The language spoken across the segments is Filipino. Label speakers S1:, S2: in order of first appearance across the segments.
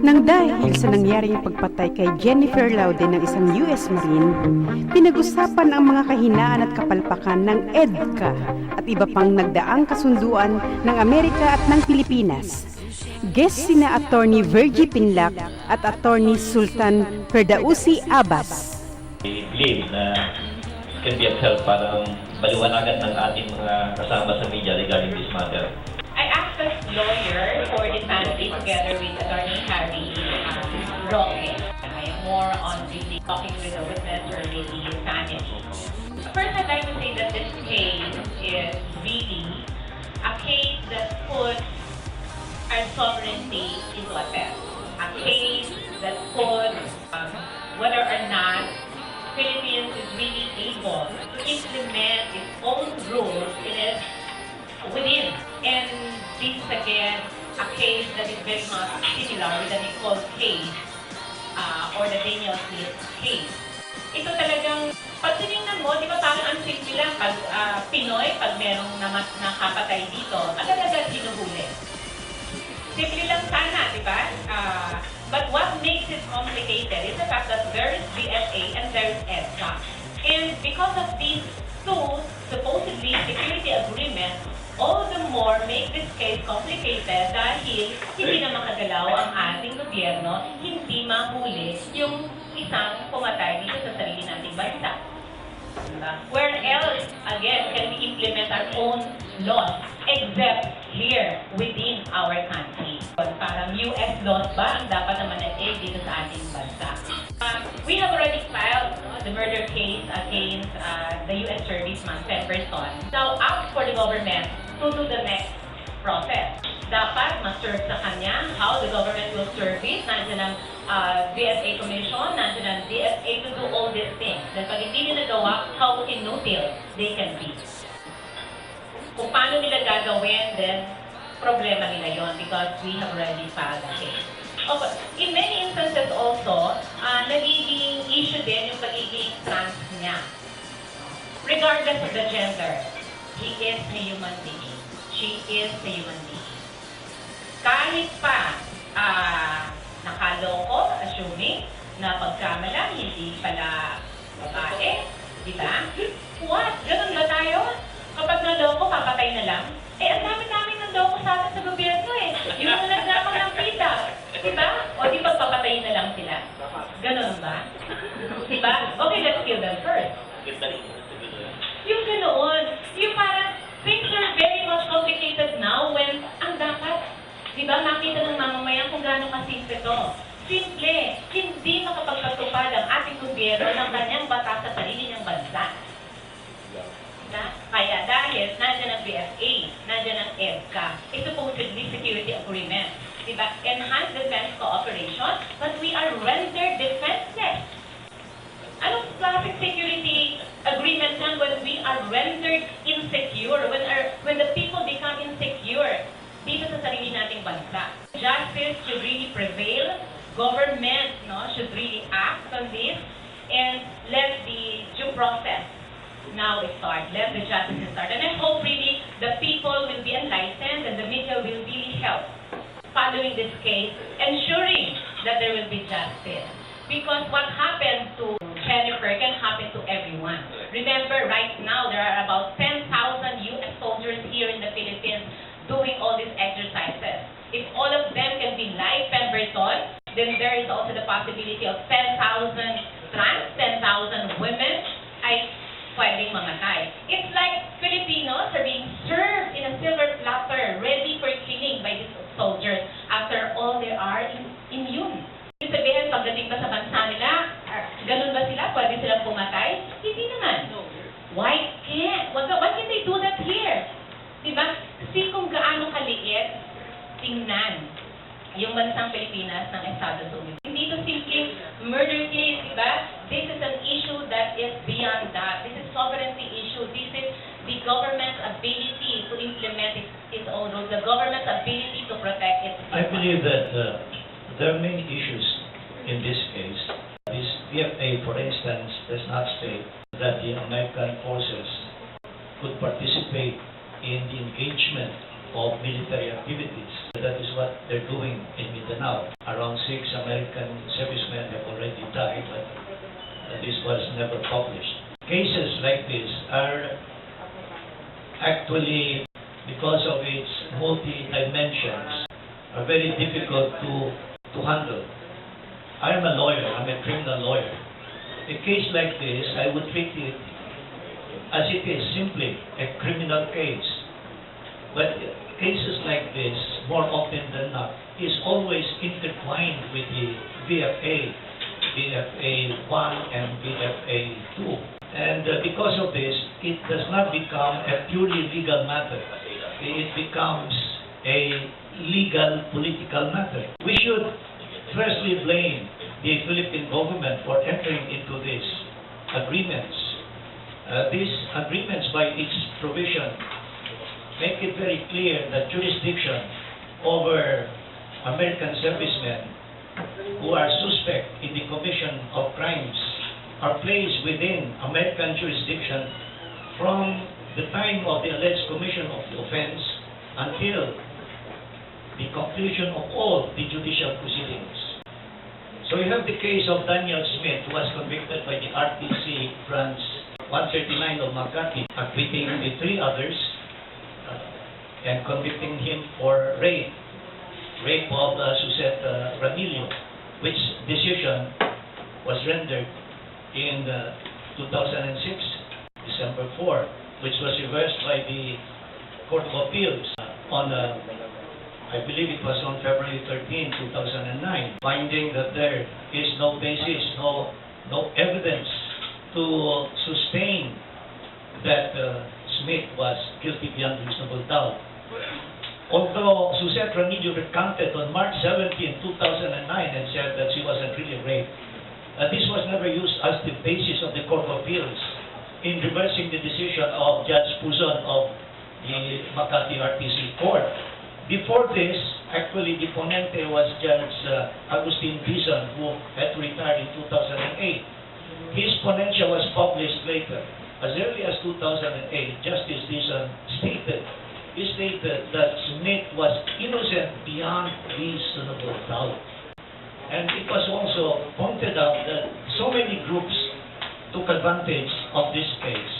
S1: Nang dahil sa nangyaring pagpatay kay Jennifer Laude ng isang US Marine, pinag-usapan ang mga kahinaan at kapalpakan ng EDCA at iba pang nagdaang kasunduan ng Amerika at ng Pilipinas. Guest sina Attorney Virgie Pinlac at Attorney Sultan Perdausi Abbas.
S2: I believe na can be of help para baliwanagan ng ating mga kasama sa media regarding this matter.
S3: I asked as lawyer for this family together with Attorney Harry um, Roque. I am more on the talking with the witness or the family. First, I'd like to say that this case is really a case that puts our sovereignty into a test. A case that puts um, whether or not Philippines is really able to implement much similar with the Nicole case uh, or the Daniel Smith case. Ito talagang, pag tinignan mo, di ba parang ang simple lang pag ah, Pinoy, pag merong namat nakapatay dito, agad-agad hinuhuli. Simple lang sana, di ba? Ah, but what makes it complicated is the fact that there is BSA and there is EDSA. And because of these two supposedly security agreements, all the more make this case complicated dahil hindi na makagalaw ang ating gobyerno, hindi mahuli yung isang pumatay dito sa sarili nating bansa. Diba? Where else, again, can we implement our own laws except here within our country? Parang US laws ba ang dapat naman na dito sa ating bansa? Uh, we have already filed the murder case against uh, the U.S. serviceman, Pemberton. Now, ask for the government to do the next process. Dapat ma-serve sa kanya how the government will serve it. Nandiyan ang uh, DSA Commission, nandiyan ang DSA to do all these things. Dahil pag hindi nila gawa, how inutile they can be. Kung paano nila gagawin, then problema nila yon because we have already filed the case. Okay. In many instances also, uh, nagiging issue din yung pagiging trans niya. Regardless of the gender, he is a human being. She is a human being. Kahit pa ah, nakaloko, assuming, na pagkamalang hindi pala babae, di ba? What? Ganun ba tayo? Kapag naloko, papatay na lang? Eh, ang dami-dami ng loko sa atin sa gobyerno eh. Yung mga nagnapang ng following this case, ensuring that there will be justice. Because what happened to Jennifer can happen to everyone. Remember, right now, there are about 10,000 U.S. soldiers here in the Philippines doing all these exercises. If all of them can be like Pemberton, then there is also the possibility of 10,000 trans, 10,000 women ay pwedeng mamatay. It's like Filipinos are being served in a silver platter, ready for killing by these soldiers after all they are im- immune. Ibig sabihin, pagdating ba sa bansa nila, ah, ganun ba sila? Pwede silang pumatay? Hindi naman. Why can't? Wag, why can't they do that here? Diba? See kung gaano kaliit tingnan yung bansang Pilipinas ng Estados Unidos. Hindi ito simpleng murder case, di ba? This is an issue that is beyond that. This is sovereignty issue. This is the government's ability to implement its, its own rules, the government's ability to protect its
S2: I believe that uh, there are many issues in this case. This PFA, for instance, does not state that the American forces could participate in the engagement of military activities. That is what they're doing in Mindanao, around six American servicemen have already died, but uh, this was never published. Cases like this are actually, because of its multi-dimensions, are very difficult to, to handle. I am a lawyer, I'm a criminal lawyer. A case like this, I would treat it as it is simply a criminal case. But cases like this, more often than not, is always intertwined with the VFA, VFA 1 and VFA 2. And uh, because of this, it does not become a purely legal matter. It becomes a legal political matter. We should firstly blame the Philippine government for entering into these agreements. Uh, these agreements by its provision make it very clear that jurisdiction over American servicemen who are suspect in the commission of crimes are placed within American jurisdiction from the time of the alleged commission of the offense until the conclusion of all the judicial proceedings. So you have the case of Daniel Smith, who was convicted by the RTC branch 139 of Makati, acquitting the three others uh, and convicting him for rape, rape of uh, Suzette uh, Ramillo, which decision was rendered in uh, 2006, December 4, which was reversed by the Court of Appeals on uh, I believe it was on February 13, 2009, finding that there is no basis, no, no evidence to sustain that uh, Smith was guilty beyond reasonable doubt. Although Suzette Ranillo recanted on March 17, 2009 and said that she wasn't really raped, uh, this was never used as the basis of the Court of Appeals in reversing the decision of Judge Puzon of the Makati RTC Court. Before this, actually, the ponente was Judge uh, Agustin Dizon, who had retired in 2008. His ponentia was published later. As early as 2008, Justice Dizon stated, he stated that Smith was innocent beyond reasonable doubt. And it was also pointed out that so many groups took advantage of this case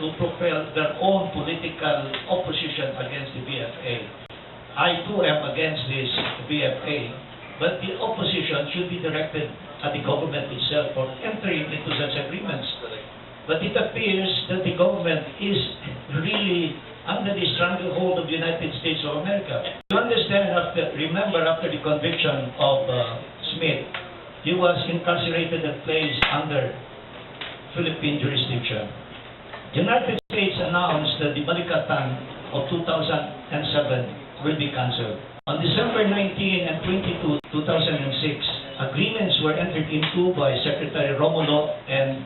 S2: to propel their own political opposition against the BFA. I too am against this BFA, but the opposition should be directed at the government itself for entering into such agreements. But it appears that the government is really under the stranglehold of the United States of America. You understand, after, remember after the conviction of uh, Smith, he was incarcerated and placed under Philippine jurisdiction. The United States announced that the Balikatan of 2007 will be cancelled. On December 19 and 22, 2006, agreements were entered into by Secretary Romulo and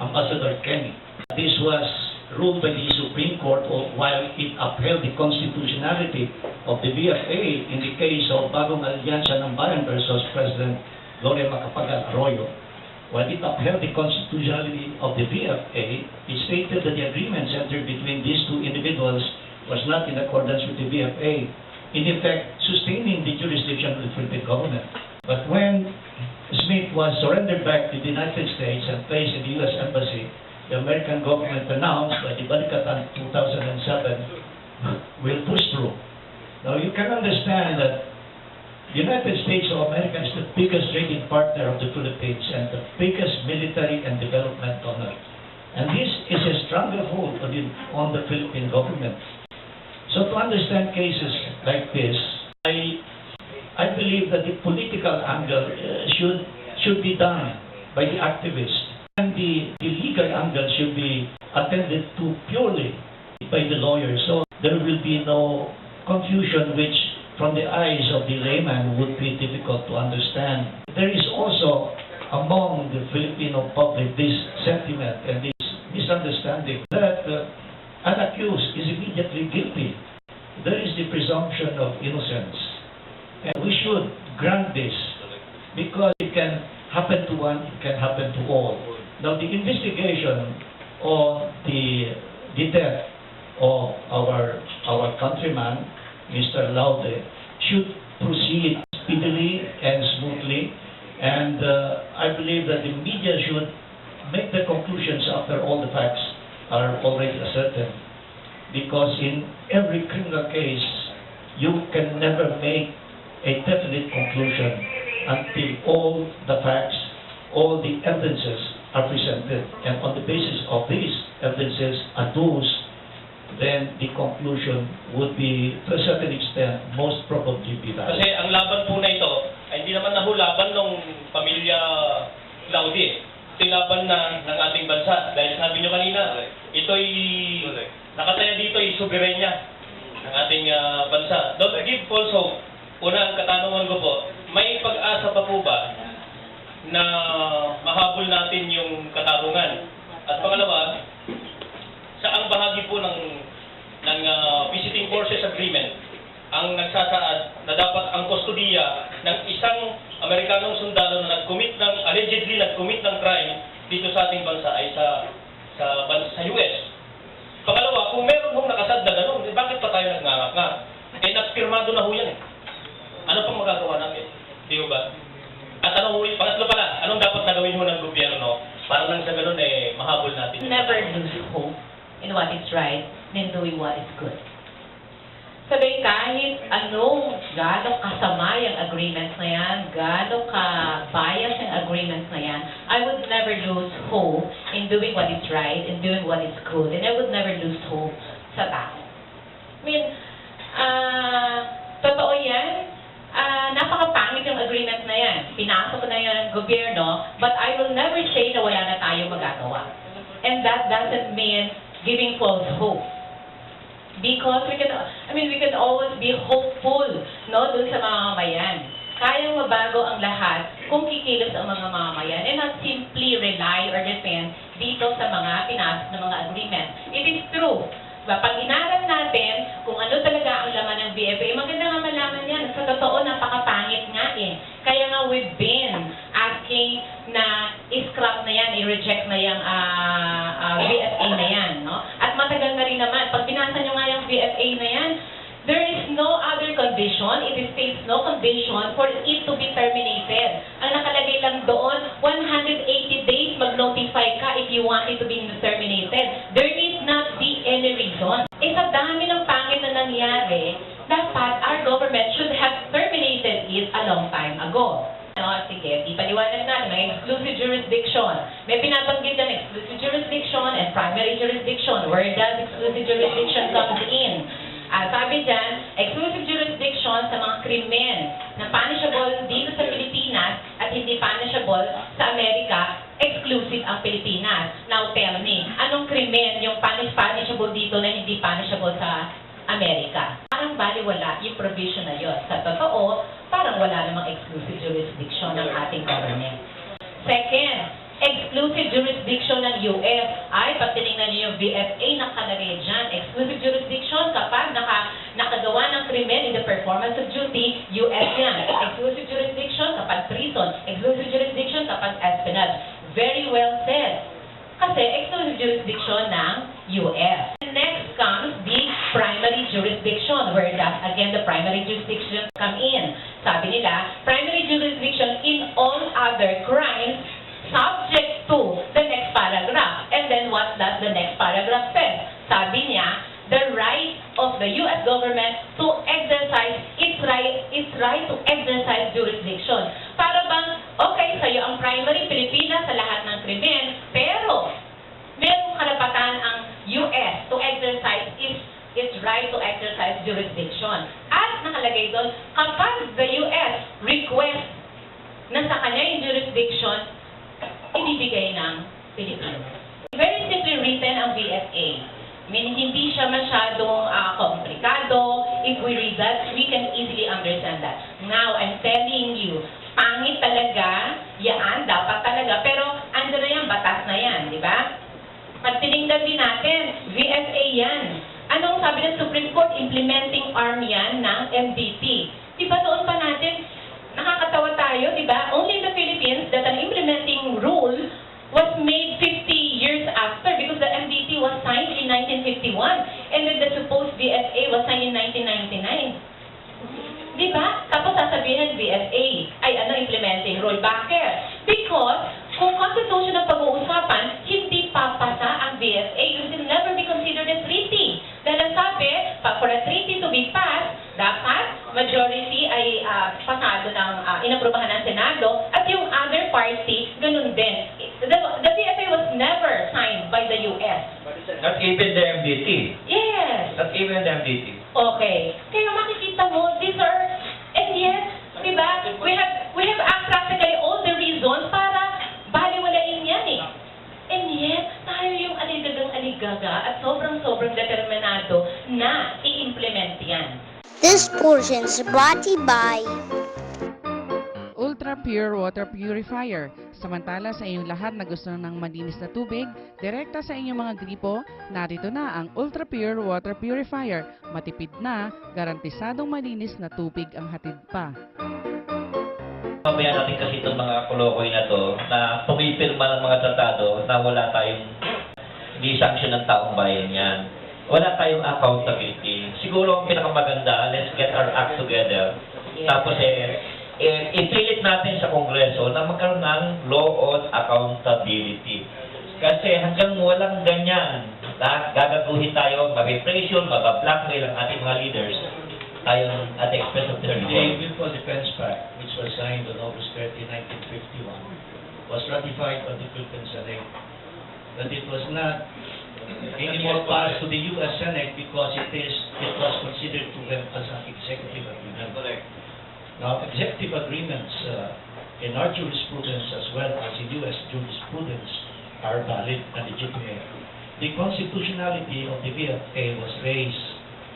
S2: Ambassador Kenny. This was ruled by the Supreme Court while it upheld the constitutionality of the BFA in the case of Bagong Alyansa ng Bayan versus President Gloria Macapagal Arroyo. While it upheld the constitutionality of the VFA, it stated that the agreements entered between these two individuals was not in accordance with the VFA, in effect sustaining the jurisdiction of the Philippine government. But when Smith was surrendered back to the United States and placed in the U.S. Embassy, the American government announced that the Balikatan 2007 will push through. Now you can understand that the United States of America is the biggest trading partner of the Philippines and the biggest military and development donor. And this is a stranglehold on the, on the Philippine government. So to understand cases like this, I, I believe that the political angle uh, should, should be done by the activists. And the, the legal angle should be attended to purely by the lawyers. So there will be no confusion which from the eyes of the layman would be difficult to understand. There is also among the Filipino public this sentiment and this misunderstanding that uh, an accused is immediately guilty. There is the presumption of innocence. And we should grant this because it can happen to one, it can happen to all. Now, the investigation on the, the death of our, our countryman, Mr. Laude, should proceed speedily and smoothly. And uh, I believe that the media should make the conclusions after all the facts are already ascertained. Because in every criminal case, you can never make a definite conclusion until all the facts, all the evidences are presented. And on the basis of these evidences and those, then the conclusion would be, to a certain extent, most probably be valid.
S4: Kasi ang laban po na ito ay hindi naman nahulaban ng pamilya Laudi. Ito yung laban na ng ating bansa. Dahil sabi nyo kanina, ito'y nakataya dito ay soberenya ng ating ah, bansa. Don't give false hope. Una, ang katanungan ko po, may pag-asa pa po ba na mahabol natin yung katarungan? At pangalawa, saang bahagi po ng ng ah, visiting forces agreement ang nagsasaad na dapat ang kustodiya ng isang Amerikanong sundalo na nag-commit ng allegedly nag-commit ng crime dito sa ating bansa ay sa sa bansa sa US. Pangalawa, kung meron hong nakasad na gano'n, eh, bakit pa tayo nagngangak Eh, nagpirmado na ho yan eh. Ano pang magagawa natin? Di ba? At ano ho, pangatlo pala, anong dapat na gawin ho ng gobyerno para nang sa gano'n eh, mahabol natin?
S3: never lose hope in what is right than doing what is good. Sabi, kahit anong gano'ng kasama yung agreements na yan, gano'ng ka-bias yung agreements na yan, I would never lose hope in doing what is right and doing what is good. And I would never lose hope sa tao. I mean, ah, totoo yan. Ah, napakapangit yung agreement na yan. Pinasok na yan ng gobyerno, but I will never say na wala na tayong magagawa. And that doesn't mean giving false hope. Because we can, I mean, we can always be hopeful, no, dun sa mga mamayan. Kayang mabago ang lahat kung kikilos ang mga mamamayan and not simply rely or depend dito sa mga pinasok na mga agreement. It is true. Diba? Pag inaral natin kung ano talaga ang laman ng BFA, maganda nga malaman yan. Sa totoo, napakapangit nga eh. Kaya nga we've been asking na i-scrap na yan, i-reject na yung ah, ah, BFA na yan. No? At matagal na rin naman. Pag binasa nyo nga yung BFA na yan, there is no other condition, it states no condition for it to be terminated. Ang nakalagay lang doon, 180 days mag-notify ka if you want it to be terminated. There need not be any reason. Eh sa dami ng pangit na nangyari, dapat our government should have terminated it a long time ago. Ano, sige, di paliwanag na, may exclusive jurisdiction. May pinabanggit ng exclusive jurisdiction and primary jurisdiction. Where does exclusive jurisdiction comes in? Ah, sabi dyan, exclusive jurisdiction sa mga krimen na punishable dito sa Pilipinas at hindi punishable sa Amerika, exclusive ang Pilipinas. Now tell me, anong krimen yung punish punishable dito na hindi punishable sa Amerika? Parang baliwala yung provision na yun. Sa totoo, parang wala namang exclusive jurisdiction ng ating government. Second, exclusive jurisdiction ng US. Ay, pag tinignan niyo yung VFA, nakalagay dyan. Exclusive jurisdiction kapag naka, nakagawa ng krimen in the performance of duty, US yan. Exclusive jurisdiction kapag treason. Exclusive jurisdiction kapag espionage. Very well said. Kasi exclusive jurisdiction ng US. Next comes the primary jurisdiction, where does again the primary jurisdiction come in? Sabi nila, primary jurisdiction in all other crimes subject to the next paragraph. And then what does the paragraph say? Sabi niya, the right of the U.S. government to exercise its right, its right to exercise jurisdiction. Para bang, okay, sa'yo ang primary Pilipinas sa lahat ng krimen, pero merong karapatan ang U.S. to exercise its its right to exercise jurisdiction. At nakalagay doon, kapag the U.S. request na sa kanya yung jurisdiction, ibibigay ng Pilipinas. Very simply written ang VFA. I mean, hindi siya masyadong ah, komplikado. If we read that, we can easily understand that. Now, I'm telling you, pangit talaga, yan, dapat talaga. Pero, ando na yan, batas na yan, di ba? Pag tinignan din natin, VFA yan. Anong sabi ng Supreme Court? Implementing arm yan ng MDT. Di ba noon pa natin, nakakatawa tayo, di ba? Only in the Philippines that an implementing rule was made 50 years after because the MDT was signed in 1951 and then the supposed VFA was signed in 1999. Di ba? Tapos sasabihin VFA, ay ano, implementing rule. Bakit? Because kung constitution ang pag-uusapan, hindi papasa ang VFA. It will never be considered a treaty. Dahil ang sabi, pa- for a treaty to be passed, dapat majority ay ah, pasado ng ah, inaprubahan ng Senado at yung other party, ganun din. The, the VFA was never signed by the US.
S5: Not even the MDT.
S3: Yes.
S5: Not even the MDT.
S3: Okay. Kaya makikita mo, these are, and yet, di ba, we have, we have ah, practically all the reasons para baliwalain yan eh. And yet, tayo yung aligagang aligaga at sobrang-sobrang determinado na i-implement yan.
S6: This portion is brought to you by
S7: Ultra Pure Water Purifier. Samantala sa inyong lahat na gusto ng malinis na tubig, direkta sa inyong mga gripo, narito na ang Ultra Pure Water Purifier. Matipid na, garantisadong malinis na tubig ang hatid pa.
S5: Mamaya natin kasi itong mga kolokoy na to na pumipirma ng mga tratado na wala tayong hindi sanction ng taong bayan yan. Wala tayong accountability. Siguro ang pinakamaganda, let's get our act together. Tapos eh, eh, ipilit natin sa Kongreso na magkaroon ng law on accountability. Kasi hanggang walang ganyan, gagaguhin tayo, mag-repression, mag-blackmail ang ating mga leaders, tayo at the expense of their
S2: The. Municipal Defense Pact, which was signed on August 30, 1951, was ratified by the Philippine Senate. That it was not anymore passed to the U.S. Senate because it is, it was considered to them as an executive agreement. Now, executive agreements uh, in our jurisprudence as well as in U.S. jurisprudence are valid and legitimate. The constitutionality of the VFA was raised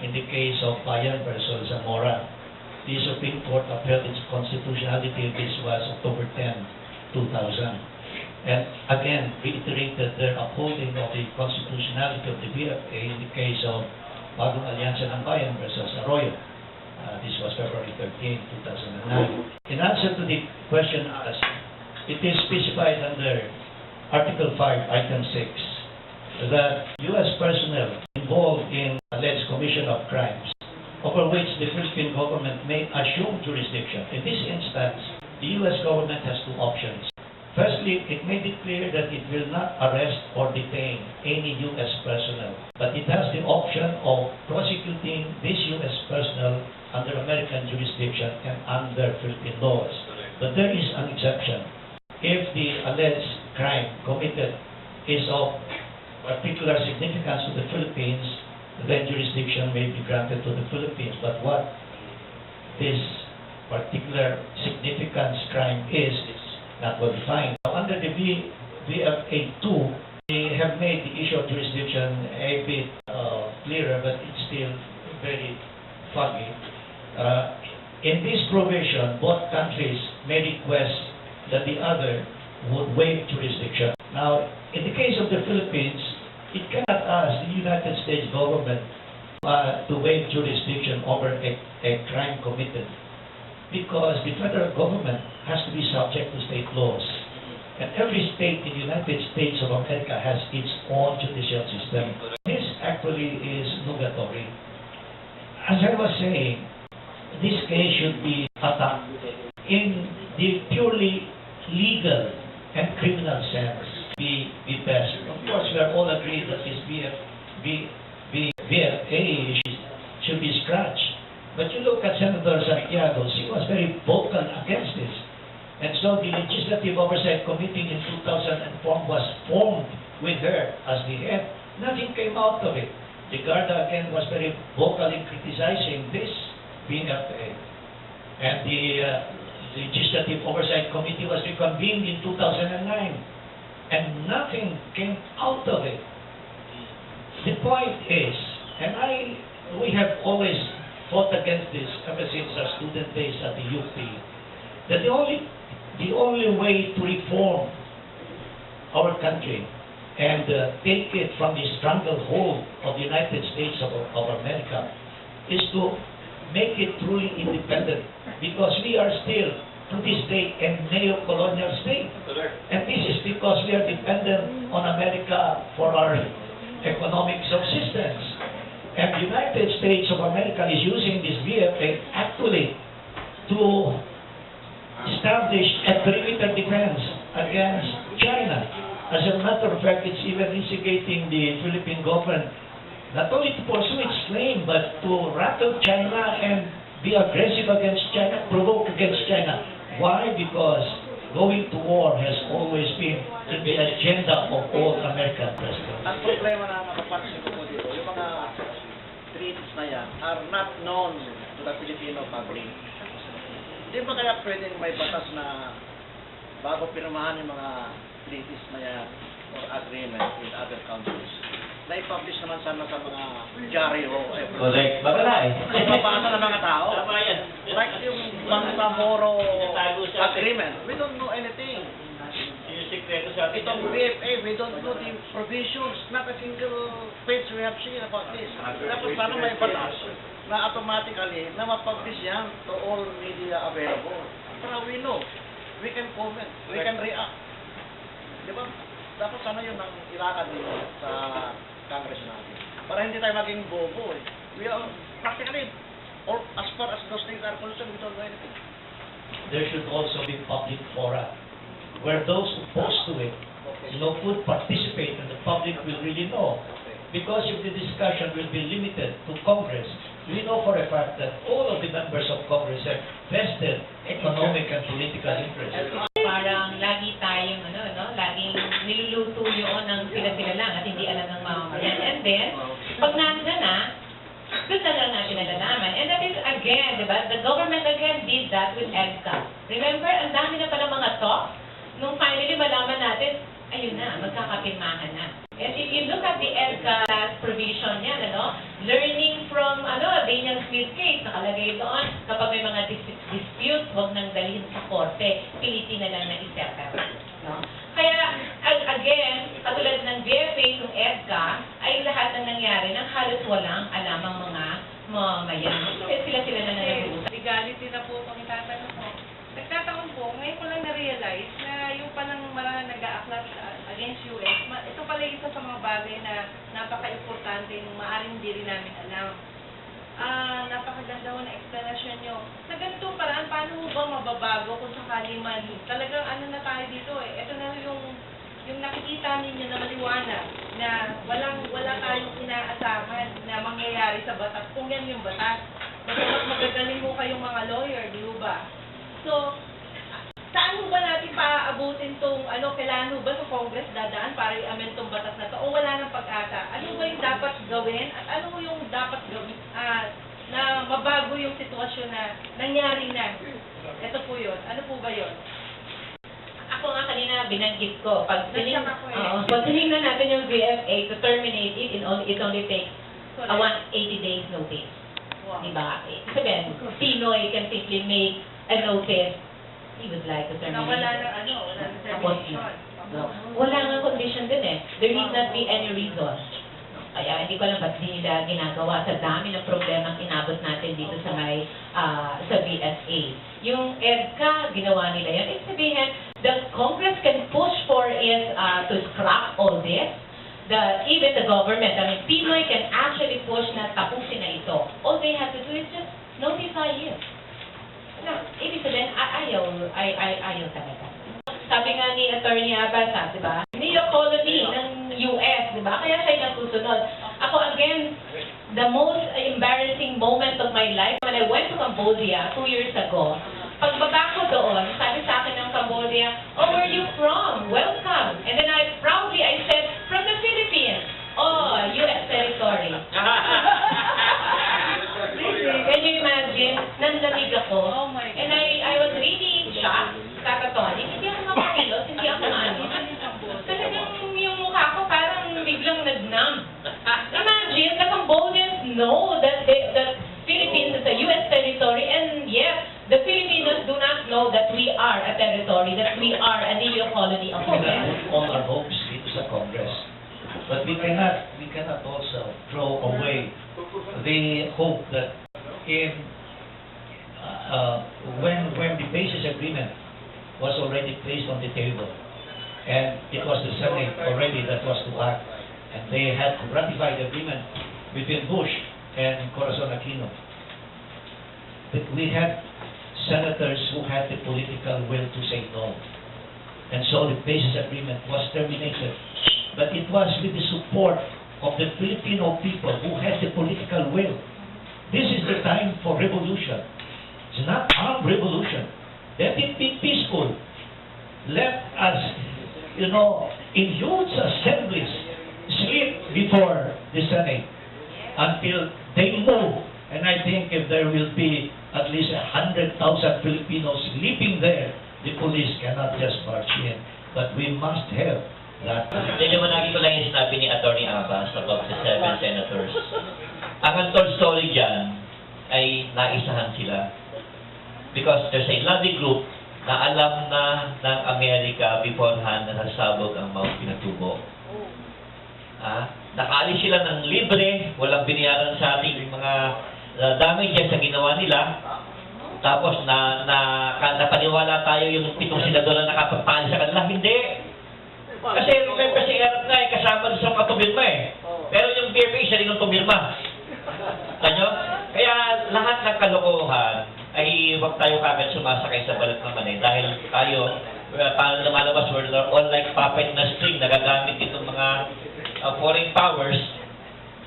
S2: in the case of Bayan versus Zamora. The Supreme Court upheld its constitutionality. This was October 10, 2000. And again, reiterated their upholding of the constitutionality of the VFA in the case of Bagong Alyansa ng Bayan versus Arroyo. Uh, this was February 13, 2009. In answer to the question asked, it is specified under Article 5, Item 6, that U.S. personnel involved in alleged commission of crimes over which the Philippine government may assume jurisdiction. In this instance, the U.S. government has two options. Firstly, it made it clear that it will not arrest or detain any U.S. personnel, but it has the option of prosecuting this U.S. personnel under American jurisdiction and under Philippine laws. But there is an exception. If the alleged crime committed is of particular significance to the Philippines, then jurisdiction may be granted to the Philippines. But what this particular significance crime is, not well defined. Now, under the V, VFA 2, they have made the issue of jurisdiction a bit uh, clearer, but it's still very foggy. Uh, in this provision, both countries may request that the other would waive jurisdiction. Now, in the case of the Philippines, it cannot ask the United States government uh, to waive jurisdiction over a, a crime committed because the federal government has to be subject to state laws. And every state in the United States of America has its own judicial system. This actually is nugatory. As I was saying, this case should be attacked in the purely legal and criminal sense be, be best. Of course, we are all agreed that this BF, B, should be scratched. But you look at Senator Santiago, she was very vocal against this. And so the Legislative Oversight Committee in 2004 was formed with her as the head. Nothing came out of it. The Garda again was very vocal in criticizing this BFA. And the uh, Legislative Oversight Committee was reconvened in 2009. And nothing came out of it. The point is, and I, we have always fought against this ever since our student days at the UP, that the only, the only way to reform our country and uh, take it from the stranglehold of the United States of, of America is to make it truly independent because we are still to this day a neo-colonial state. And this is because we are dependent on America for our economic subsistence. And the United States of America is using this VFA actually to establish a perimeter defense against China. As a matter of fact, it's even instigating the Philippine government not only to pursue its claim, but to rattle China and be aggressive against China, provoke against China. Why? Because going to war has always been the agenda of all American presidents.
S8: Ang problema na nakapansin ko po dito, yung mga treaties na yan are not known to the Filipino public. Hindi ba kaya pwedeng may batas na bago pirmahan yung mga treaties na yan or agreement with other countries, na i-publish naman sana sa mga dyaryo o
S5: Correct. Baka na eh.
S8: Ay, mabasa ng mga tao. Like yung Bangsamoro agreement, we don't know anything.
S4: Sekreto sa atin.
S8: Itong BFA, we don't know the provisions. Not a single page we have seen about this. Dapat sana may batas na automatically na mapublish yan to all media available. Para we know. We can comment. We can react. Di ba? Dapat sana yun ang ilakad dito sa Congress natin. Para hindi tayo maging bobo eh. We are practically, or as far as those things are concerned, we don't know anything.
S2: There should also be public fora where those opposed to it you know, could participate and the public will really know. Because if the discussion will be limited to Congress, we know for a fact that all of the members of Congress have vested economic and political interests.
S3: Parang lagi tayong ano, no? Laging niluluto yun ng sila-sila lang at hindi alam ng mamamayan. And then, pag nandun na, doon na lang natin nalalaman. And that is again, di ba? The government again did that with EDCA. Remember, ang dami na pala mga talks. Nung finally malaman natin, ayun na, magkakapirmahan na. And if you look at the EDCA provision niyan, ano, learning from, ano, Daniel Smith case, nakalagay doon, kapag may mga dis- dispute, huwag nang dalhin sa korte, pilitin na lang na isettle. No? Kaya, ag- again, katulad ng BFA, ng EDCA, ay lahat ng nangyari nang halos walang alam ang mga mamamayan. Kasi sila-sila na nag-uusap.
S9: legality na po itong itatanong ko. Nagkataon po, ngayon ko lang na-realize na yung palang marang nag-a-acknowledge against US, ito pala isa sa mga bagay na napaka-importante yung maaaring hindi namin alam. Ah, napakaganda ho na explanation nyo. Sa ganitong paraan, paano ho ba mababago kung sakali man? Talagang ano na tayo dito eh. Ito na yung yung nakikita ninyo na maliwanag na walang wala tayong inaasahan na mangyayari sa batas kung yan yung batas. Mas magagaling mo kayong mga lawyer, di ba? So, saan ba natin paaabutin tong ano, kailangan ba sa Congress dadaan para i-amend tong batas na to o wala nang pag-asa? Ano ba yung dapat gawin at ano yung dapat gawin ah, na mabago yung sitwasyon na nangyari na? Ito po yun. Ano po ba yun?
S3: Ako nga kanina binanggit ko, pag tining,
S9: ako eh.
S3: Pag tinignan natin yung VFA to terminate it, it only, it only takes a
S9: Correct.
S3: 180 days notice.
S9: Wow.
S3: Diba? Sabihin, Pinoy can simply make a notice, he would like to
S9: Na
S3: terminate.
S9: wala nang ano, wala nang termination.
S3: No. Wala nga condition din eh. There need not be any reason. Kaya hindi ko alam ba't di nila ginagawa sa dami ng problema ang inabot natin dito sa may ah, sa VSA. Yung EDCA, ginawa nila yan. Ibig sabihin, the Congress can push for it ah, to scrap all this. The, even the government, I mean, Pinoy can actually push na tapusin na ito. All they have to do is just notify you. No, ibig sabihin, ayaw, ay, ay, ayaw talaga. Sabi nga ni Attorney Abasa, di ba? Neo-colony ng US, di ba? Kaya siya nasusunod. Ako, again, the most embarrassing moment of my life when I went to Cambodia two years ago, pagbaba ko doon, sabi sa akin ng Cambodia, oh, where are you from? Welcome. And then I proudly, I said, from the Philippines. Oh, US territory. Can you imagine? Nanlamig ako.
S9: Oh my God.
S3: And I, I was really shocked. Kakatonik. Hindi ako makakilos, hindi ako maano. Talagang yung mukha ko parang biglang nagnam. Imagine, the Cambodians know that they, that Philippines is a U.S. territory and yet the Filipinos do not know that we are a territory, that we are a neo-colony of
S2: We
S3: the
S2: cannot put all our hopes into the Congress. But we cannot, we cannot also throw away the hope that in, uh, uh, when, when the basis agreement was already placed on the table, and it was the Senate already that was to act, and they had to ratify the agreement between Bush and Corazon Aquino, that we had senators who had the will to say no. And so the basis agreement was terminated. But it was with the support of the Filipino people who had the political will. This is the time for revolution. It's not armed revolution. Let it be peaceful. Let us, you know, in huge assemblies, sleep before the Senate until they move. And I think if there will be at least a hundred thousand Filipinos sleeping there, the police cannot just march in. But we must have that.
S5: Liliwanagin ko lang yung sinabi ni Attorney Abbas about the seven senators. Ang untold story dyan ay naisahan sila. Because there's a lobby group na alam na ng Amerika beforehand na nasabog ang Mount Pinatubo. Ah, nakaalis sila ng libre, walang binayaran sa ating mga uh, damages sa ginawa nila. Tapos na, na napaniwala tayo yung pitong senador na nakapagpaan sa kanila. Hindi! Kasi may kasi erap nga eh, kasama sa mga tumirma eh. Pero yung BFA, siya rin ang tumirma. Tanyo? Kaya lahat ng kalokohan ay huwag tayo kagad sumasakay sa balat ng manay dahil tayo, uh, paano lumalabas, we're all like puppet na string, nagagamit itong mga uh, foreign powers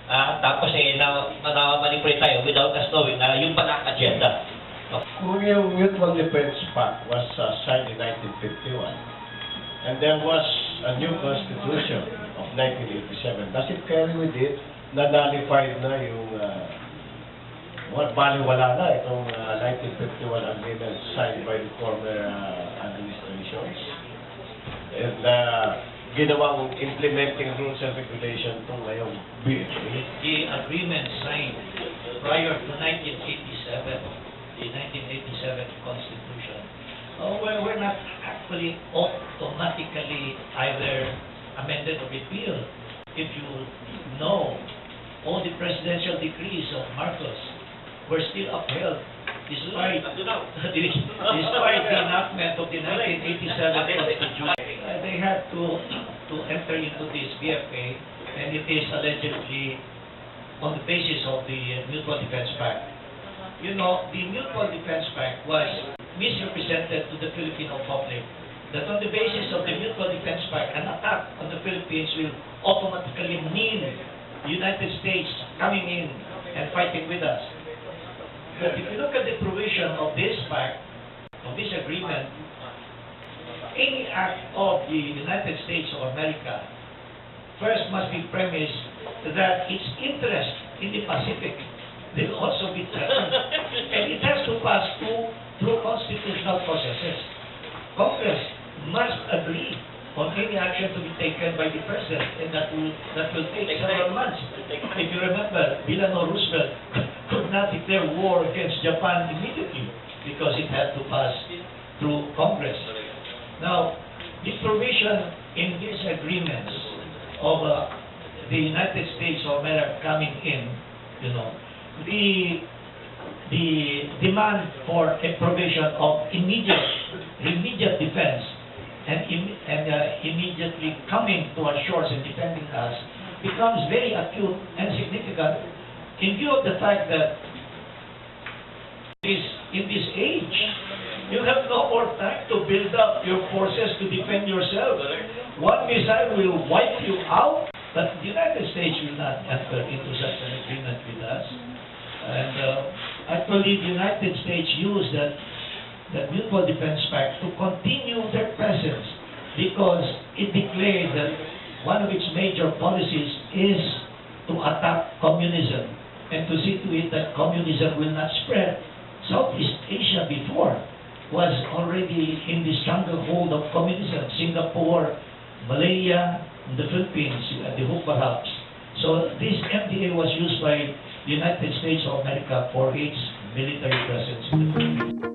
S5: Ah, tapos eh, na, na-manipulate tayo without us knowing na yung pala agenda.
S10: Yung Mutual Defense Pact was uh, signed in 1951, and there was a new constitution of 1987, does it carry with it na nullified na yung uh, baliwala na itong uh, 1951 agreement signed by the former uh, administrations? And uh, ginawang implementing rules and regulation itong ngayong BFA.
S2: the agreement signed prior to 1987, the 1987 Constitution, uh, well, we're not actually automatically either amended or repealed. If you know, all the presidential decrees of Marcos were still upheld despite, despite the enactment of the 1987 Constitution. They had to, to enter into this BFA, and it is allegedly on the basis of the Mutual Defense Pact. You know, the Mutual Defense Pact was misrepresented to the Filipino public that on the basis of the Mutual Defense Pact, an attack on the Philippines will automatically mean the United States coming in and fighting with us. But if you look at the provision of this pact, of this agreement, any act of the United States of America first must be premised that its interest in the Pacific will also be threatened. and it has to pass through, through constitutional processes. Congress must agree on any action to be taken by the President, and that will, that will take several months. If you remember, Delano Roosevelt could not declare war against Japan immediately because it had to pass through Congress. Now, this provision in these agreements of uh, the United States of America coming in, you know, the the demand for a provision of immediate immediate defense and im- and uh, immediately coming to our shores and defending us becomes very acute and significant in view of the fact that this in this age you have no more time to build up your forces to defend yourself. One missile will wipe you out, but the United States will not enter into such an agreement with us. And uh, actually, the United States used that, that Mutual Defense Pact to continue their presence because it declared that one of its major policies is to attack communism and to see to it that communism will not spread. Southeast Asia before was already in the stranglehold of communism. Singapore, Malaya, the Philippines, uh, the Hook perhaps. So this MDA was used by United States of America for its military presence in the Philippines.